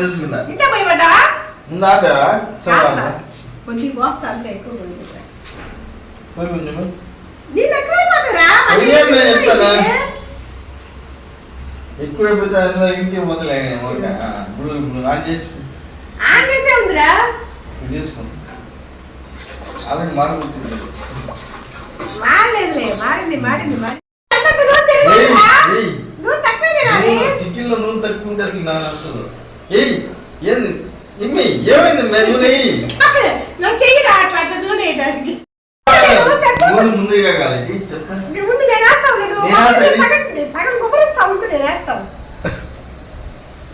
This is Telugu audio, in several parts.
చూసుకున్నా. ఇంత భయపడ్డావా? ఉందా చదవాలి కొంచెం పోస్తా అంతే ఎక్కువ. పోయి కొంచెం. ఎక్కువ అయిపోతే అందులో ఇంకే మొదలే ఇప్పుడు ఇప్పుడు ఆన్ చేసి ఆన్ చేసే ఉందిరా. ఇప్పుడు చేసుకోండి నూనె తిరగదురా? నూనె తక్కువే తినాలి. చికెన్లో నూనె తక్కువ ఉంటే అసలు నాకు నచ్చదు. ఏయ్ ఏంది? ఇమ్మి ఏమైంది మరి? నూనె నువ్వు చెయ్యిరా అట్లా. నూనె ముందుగా కాలేదు చెప్తా నీ ముందు నేను వేస్తావు, నేను నేను వేస్తా, ఇది. సగం నేను సగం కొబ్బరిస్తా ఉంటే నేను వేస్తాను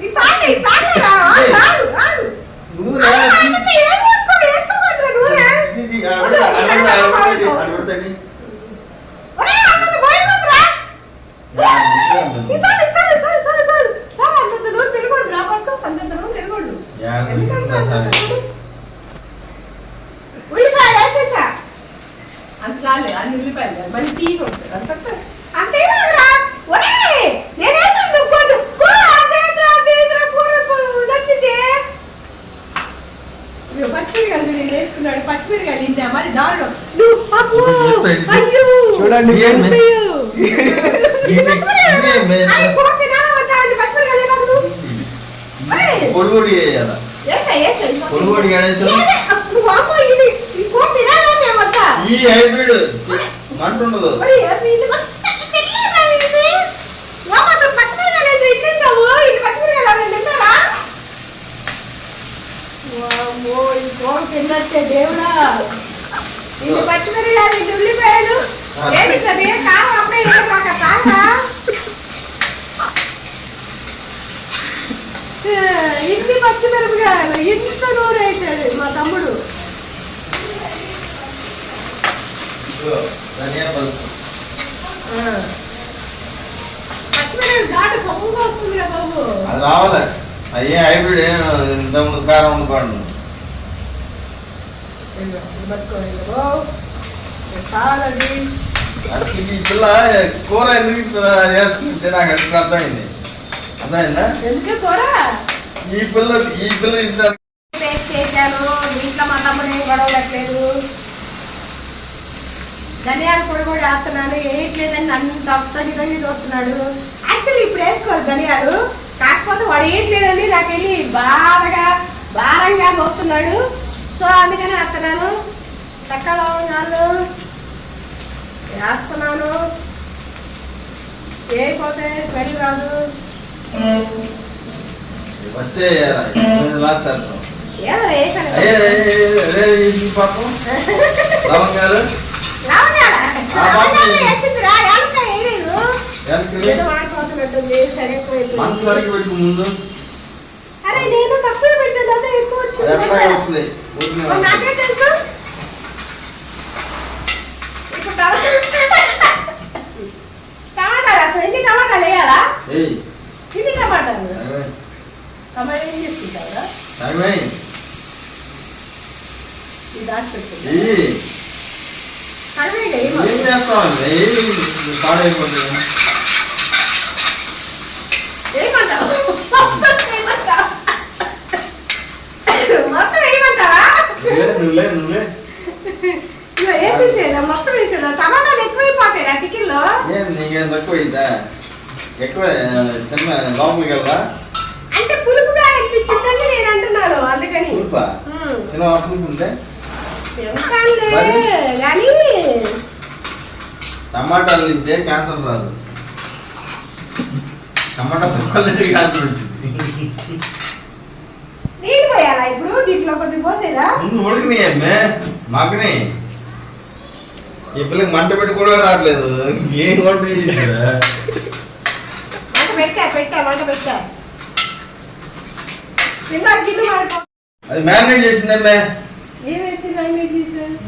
ఈ సాటి ఈ సాటి రా, ఆగు, ఆగు, ఆగు. నూనె ఆగు, ఆగు, ఏం వేసుకో, వేసుకోకూడదురా నూనె. ఇది ఆవిడ- ఆవిడ- ఆవిడ- ఆవిడతోటి. ఒరేయ్, అంతంత పోయకూడదురా. ఈ సాటి, ఈ సాటి, సాటి, సాటి, సాటి. సాటి, అంతంత నూనె తిరగకూడదురా, పట్టు, అంతంత నూనె తిరగకూడదు. యా, ఎందుకంటే సరే. ఉల్లిపాయలు వేసేసా అంత చాలే అన్ని ఉల్లిపాయలు కాదు, మళ్ళీ తీగ ఉంటుంది అంత చాలు. అంతే కాదురా. ఒరేయ్, నేను వేసాను నువ్వు కొట్టు. కూర అంతేంద్రా, అంతేంద్రా, కూర పు- నచ్చింది. ఇదిగో పచ్చిమిరకాయలు చూడు, ఈయన వేసుకున్నాడు పచ్చిమిరకాయలు ఇంత మరి దారుణం నువ్వు అబ్బో, అయ్యో చూడండి, ఏంది? అయ్యో. ఈ ఇది- పచ్చిమిరకాయలు, ఇదే మే- అరే, కూర తినాలా వద్దా? ఈ పచ్చిమిరకాయలు వేయకు నువ్వు. ఒరేయ్, పొడి పొడి వేయాల వేసా, వేసా. పొడి పొడి గణేశం ఈ హైబ్రిడ్ మంట ఉండదు. ఇది? పచ్చిమిరకాయలు ఉల్లిపాయలు. ఇన్ని పచ్చిమిరపకాయలు ఇంత నూనె వేసాడు మా తమ్ముడు. పచ్చిమిరపకాయలు ఘాటు పొంగుగా వస్తుంది కదా బాబు. అది రావాలి. అయ్యే హైబ్రిడ్ ఇంతకుముందు కారం అనుకోండి చాలండి అసలు ఈ పిల్ల కూర ఎందుకు ఇట్లా నాకు అసలు అర్థమైంది అర్థమైందా ఎందుకే కూర ఈ పిల్ల ఈ పిల్ల ఇస్తారు పేస్ట్ చేశాను దీంట్లో మా తమ్ముడు ఏం గొడవట్లేదు ధనియాల పొడి కూడా వేస్తున్నాను వేయట్లేదని నన్ను తప్పని వెళ్ళి చూస్తున్నాడు యాక్చువల్లీ ఇప్పుడు వేసుకోవాలి ధనియాలు కాకపోతే వాడు వేయట్లేదని నాకు వెళ్ళి బాగా భారంగా చూస్తున్నాడు సో అందుకనే వేస్తున్నాను చక్కగా ఉన్నాను వేస్తున్నాను వేయకపోతే స్మెల్ రాదు ఈ పాపం లవంగాలు ముందు అరే నేను తక్కువ పెట్టాను అదే ఎక్కువ వచ్చింది నాకే. తెలుసు ఇప్పుడు టమాటా టమాటాలు అసలు ఎన్ని టమాటాలు వేయాలా? ఎన్ని టమాటాలు? టమాటా ఏం చేసుకుంటారా సగమే. ఇది దాచిపెట్టుకుంటా ఏం ఏమో. చేస్తామండి ఏం పాడైపోతుంది ఏమంటావు? ఏమంటావు? మొత్తం నువ్వే నువ్వే వేసేదా? టమాటాలు ఎక్కువైపోతాయి ఆ చికెన్లో ఏం తక్కువ అయిందా ఎక్కువ తిన్న లోపలికి అంటే పులుపుగా అనిపించిందని నేను అంటున్నాను అందుకని. పులుపా. తిన? కానీ టమాటాలు తింటే క్యాన్సర్ రాదు. టమాటా తింటే క్యాన్సర్ వచ్చింది. నీళ్ళు పోయాలా ఇప్పుడు? దీంట్లో కొద్దిగా పోసేదా? ముందు ఉడకని అమ్మే మాకని. ఈ పిల్లకి మంట పెట్టి కూడా రావట్లేదు. ఏం వంట పెట్టా పెట్టా మంట పెట్టా అది మ్యారినేట్ చేసిందమ్మే ఏం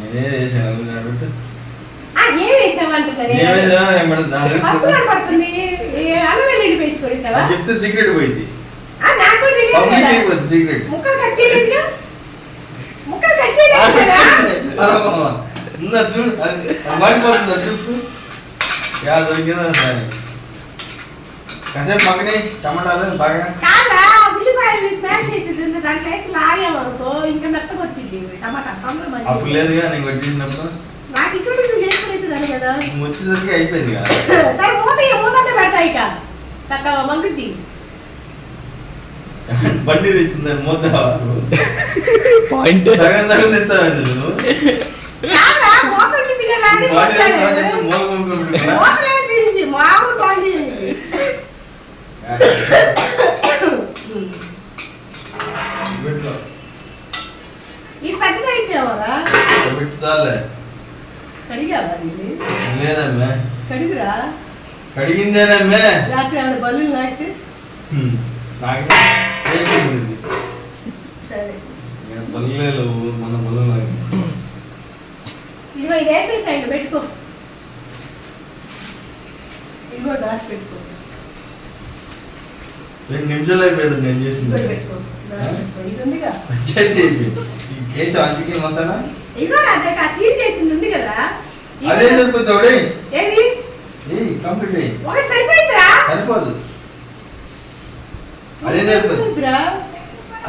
నేనే చేశాను కాబట్టి చెప్తే సీక్రెట్ పోయింది. సీక్రెట్ ముక్కలు కట్ చేయలేదు? ముక్కలు కట్ చేయలేదు మారిపోతుంది యా దొరికిందా కాసేపు మగని టమాటాలు బాగా కాదా ఉల్లిపాయలు స్మాష్ చేసి తిన్న దాంట్లో వేసి ఇంకా మెత్తగా వచ్చింది టమాటా. అప్పుడు లేదుగా నేను కొట్టినప్పుడు నాకు ఇచ్చుడు నువ్వు చేసుకునేసేదాన్ని కదా నువ్వు వచ్చేసరికి అయిపోయింది కదా సరే మూత మూతంటే పెడతా ఇక తక్కువ మందిద్ది బండి తెచ్చిందని మూత పాయింట్ సగం సగం తెస్తావు నువ్వు కాదా మూత ఉంటుంది కదా అని బండి కొట్టాను. తెస్తావని చెప్పి మూత కొనుక్కుంటున్నా. మూత లేదు ఇది మామూలు బండి పెట్టు. ఇది పెద్దగా అయితేవారా పెట్టు చాలే కడిగావా ఇది లేదమ్మే కడిగిరా కడిగిందేనమ్మే రాత్రి ఏమైనా బల్లులు నాకు నాకు ఏమైంది? సరే నేను బల్లలేదు మన బల్ల ఇదిగో ఇది వేసేసాయి పెట్టుకో. ఇదిగో దాచి పెట్టుకో. రెండు నిమిషాలు అయిపోయింది నేను చేసింది. పంచాయతీ కేసు మసాలా? ఇదిగో అదే చీజ్ చేసింది ఉంది కదా. అదే సరిపోతాడు ఏది? కంప్లీట్ అయ్యి ఒకటి సరిపోయిందిరా. సరిపోదు. అదే సరిపోదు.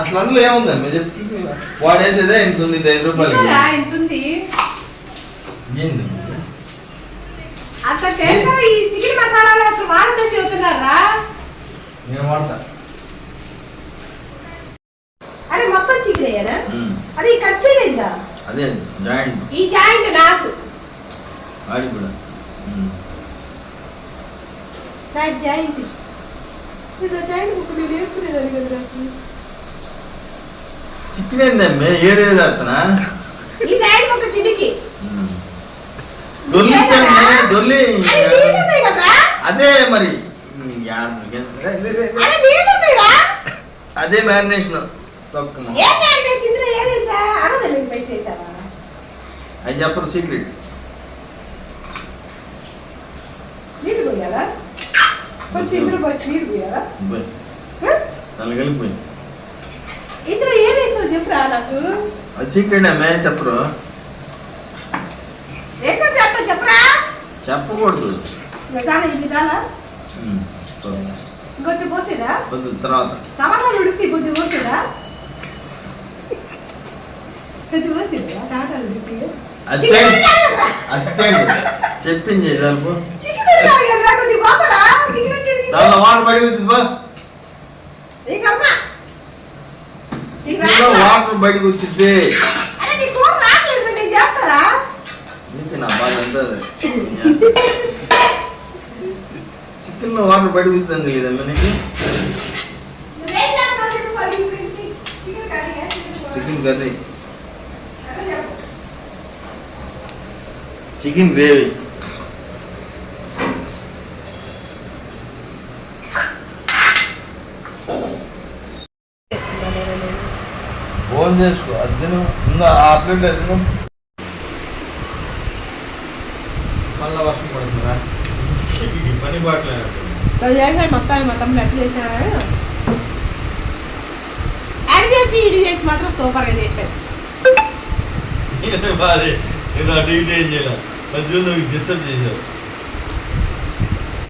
అసలు అందులో ఏముంది? మీరు చెప్తే వాడేసేదే ఇంత ఉంది ఐదు రూపాయలకి ఇదిగోరా, ఇంత ఉంది ఏంది అట్లా చేసా ఈ చికెన్ మసాలాలు అసలు వాడదని చెబుతున్నారా? నేను వాడతా. అరే మొత్తం చికెన్ అయ్యానా? ఉమ్. అది కట్ చేయలేదా? అదే జాయింట్. ఈ జాయింట్ నాకు. వాడి కూడా. నాకు జాయింట్ ఇష్టం. ఇది జాయింట్ ముక్క నేను వేసుకునేదాన్ని కదా అసలు చికెన్ ఏందమ్మే ఏడే చేస్తున్నా ఈ జాయింట్ ముక్క చిడికి కదరా అదే మరి. అదే మ్యారినేషన్. అది చెప్పరు సీక్రెట్ ఇందులో చెప్పురా నాకు. అది సీక్రెట్ అమ్మే చెప్పరు చెప్పరా? చెప్పకూడదు. ఇంకా చాలా ఇది చాలా. ఉమ్. ఇంకొంచెం పోసేదా? కొద్ది తర్వాత. టమాటాలు ఉడికి కొంచెం పోసేదా? కొంచెం పోసేదా? టమాటాలు ఉడికి. అసిస్టెంట్. అసిస్టెంట్. చెప్పింది. దానిలో వాటర్ బయట వచ్చింది బా? వాటర్ బయటకు వచ్చింది. చేస్తారా? అంతా చికెన్లో వాటర్ బయటకు వచ్చింది లేదమ్మా నీకు. Chicken curry. Chicken gravy. Phone చేసుకో అది తిను. ఉందా? ఆ ప్లేట్ అది తిను మళ్ళా వర్షం పడుతుందా? పని బాట్లేదు చేసాడు మొత్తాన్ని మా తమ్ముడు ఎట్లా చేసినా యాడ్ చేసి మాత్రం సూపర్గా చేశాడు బాధే? నేను అటు ఇటు ఏం చేయాలి. మధ్యలో నువ్వు డిస్టర్బ్ చేసావు